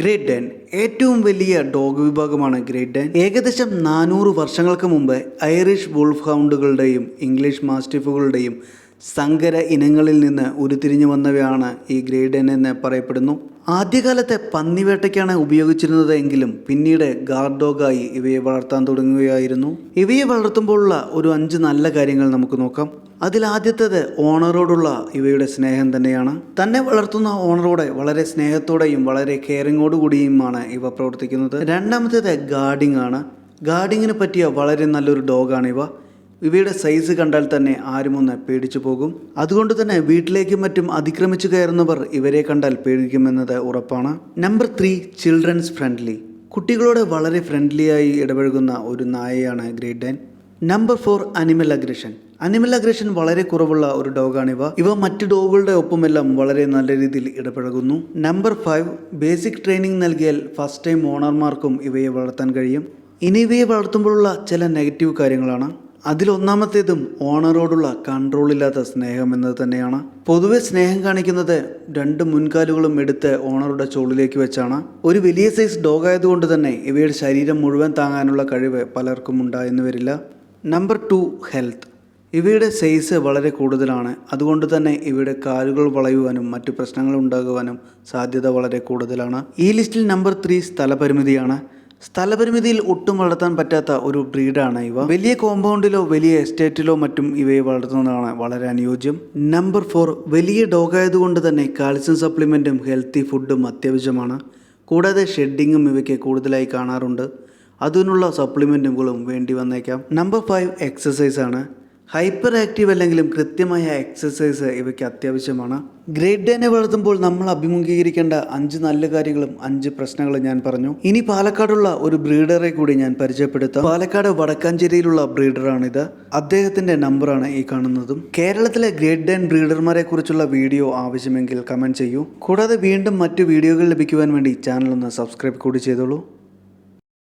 Great Den ഏറ്റവും വലിയ dog വിഭാഗമാണ് ഗ്രേറ്റ് ഡെൻ ഏകദേശം നാനൂറ് വർഷങ്ങൾക്ക് മുമ്പ് ഐറിഷ് വുൾഫ് ഹൗണ്ടുകളുടെയും ഇംഗ്ലീഷ് മാസ്റ്റിഫുകളുടെയും സങ്കര ഇനങ്ങളിൽ നിന്ന് ഉരുത്തിരിഞ്ഞു വന്നവയാണ് ഈ ഗ്രേറ്റ് ഡാൻ എന്ന് പറയപ്പെടുന്നു. ആദ്യകാലത്തെ പന്നിവേട്ടയ്ക്കാണ് ഉപയോഗിച്ചിരുന്നത് എങ്കിലും പിന്നീട് ഗാർഡ് ഡോഗായി ഇവയെ വളർത്താൻ തുടങ്ങുകയായിരുന്നു. ഇവയെ വളർത്തുമ്പോഴുള്ള ഒരു അഞ്ച് നല്ല കാര്യങ്ങൾ നമുക്ക് നോക്കാം. അതിൽ ആദ്യത്തേത് ഓണറോടുള്ള ഇവയുടെ സ്നേഹം തന്നെയാണ്. തന്നെ വളർത്തുന്ന ഓണറോട് വളരെ സ്നേഹത്തോടെയും വളരെ കെയറിങ്ങോടുകൂടിയുമാണ് ഇവ പ്രവർത്തിക്കുന്നത്. രണ്ടാമത്തേത് ഗാർഡിംഗ് ആണ് ഗാർഡിങ്ങിന് പറ്റിയ വളരെ നല്ലൊരു ഡോഗാണ് ഇവ. ഇവയുടെ സൈസ് കണ്ടാൽ തന്നെ ആരുമൊന്ന് പേടിച്ചു പോകും. അതുകൊണ്ട് തന്നെ വീട്ടിലേക്കും മറ്റും അതിക്രമിച്ചു കയറുന്നവർ ഇവരെ കണ്ടാൽ പേടിക്കുമെന്നത് ഉറപ്പാണ്. Number three children's friendly. കുട്ടികളോട് വളരെ ഫ്രണ്ട്ലിയായി ഇടപഴകുന്ന ഒരു നായയാണ് great dane. Number four animal aggression animal aggression വളരെ കുറവുള്ള ഒരു ഡോഗാണിവ ഇവ മറ്റ് ഡോഗുകളുടെ ഒപ്പമെല്ലാം വളരെ നല്ല രീതിയിൽ ഇടപഴകുന്നു. നമ്പർ ഫൈവ് ബേസിക് ട്രെയിനിങ് നൽകിയാൽ ഫസ്റ്റ് ടൈം ഓണർമാർക്കും ഇവയെ വളർത്താൻ കഴിയും. ഇനി ഇവയെ വളർത്തുമ്പോഴുള്ള ചില നെഗറ്റീവ് കാര്യങ്ങളാണ്. അതിലൊന്നാമത്തേതും ഓണറോടുള്ള കൺട്രോൾ ഇല്ലാത്ത സ്നേഹം എന്നത് തന്നെയാണ്. പൊതുവെ സ്നേഹം കാണിക്കുന്നത് രണ്ട് മുൻകാലുകളും എടുത്ത് ഓണറുടെ ചോളിലേക്ക് വെച്ചാണ്. ഒരു വലിയ സൈസ് ഡോഗ് ആയതുകൊണ്ട് തന്നെ ഇവയുടെ ശരീരം മുഴുവൻ താങ്ങാനുള്ള കഴിവ് പലർക്കും ഉണ്ടായെന്ന് വരില്ല. നമ്പർ ടു ഹെൽത്ത് ഇവയുടെ സൈസ് വളരെ കൂടുതലാണ്. അതുകൊണ്ട് തന്നെ ഇവയുടെ കാലുകൾ വളയുവാനും മറ്റു പ്രശ്നങ്ങൾ ഉണ്ടാകുവാനും സാധ്യത വളരെ കൂടുതലാണ്. ഈ ലിസ്റ്റിൽ നമ്പർ ത്രീ സ്ഥലപരിമിതിയാണ്. സ്ഥലപരിമിതിയിൽ ഒട്ടും വളർത്താൻ പറ്റാത്ത ഒരു ബ്രീഡാണ് ഇവ. വലിയ കോമ്പൗണ്ടിലോ വലിയ എസ്റ്റേറ്റിലോ മറ്റും ഇവയെ വളർത്തുന്നതാണ് വളരെ അനുയോജ്യം. നമ്പർ ഫോർ വലിയ ഡോഗായതുകൊണ്ട് തന്നെ കാൽസ്യം സപ്ലിമെന്റും ഹെൽത്തി ഫുഡും അത്യാവശ്യമാണ്. കൂടാതെ ഷെഡിങ്ങും ഇവയ്ക്ക് കൂടുതലായി കാണാറുണ്ട്. അതിനുള്ള സപ്ലിമെന്റുകളും വേണ്ടി വന്നേക്കാം. നമ്പർ ഫൈവ് എക്സസൈസ് ആണ്. ഹൈപ്പർ ആക്റ്റീവ് അല്ലെങ്കിലും കൃത്യമായ എക്സസൈസ് ഇവയ്ക്ക് അത്യാവശ്യമാണ്. ഗ്രേറ്റ് ഡേനെ വളർത്തുമ്പോൾ നമ്മൾ അഭിമുഖീകരിക്കേണ്ട അഞ്ച് നല്ല കാര്യങ്ങളും അഞ്ച് പ്രശ്നങ്ങളും ഞാൻ പറഞ്ഞു. ഇനി പാലക്കാടുള്ള ഒരു ബ്രീഡറെ കൂടി ഞാൻ പരിചയപ്പെടുത്താം. പാലക്കാട് വടക്കാഞ്ചേരിയിലുള്ള ബ്രീഡറാണിത്. അദ്ദേഹത്തിന്റെ നമ്പറാണ് ഈ കാണുന്നതും. കേരളത്തിലെ ഗ്രേറ്റ് ഡേൻ ബ്രീഡർമാരെ കുറിച്ചുള്ള വീഡിയോ ആവശ്യമെങ്കിൽ കമന്റ് ചെയ്യൂ. കൂടാതെ വീണ്ടും മറ്റു വീഡിയോകൾ ലഭിക്കുവാൻ വേണ്ടി ചാനൽ ഒന്ന് സബ്സ്ക്രൈബ് കൂടി ചെയ്തോളൂ.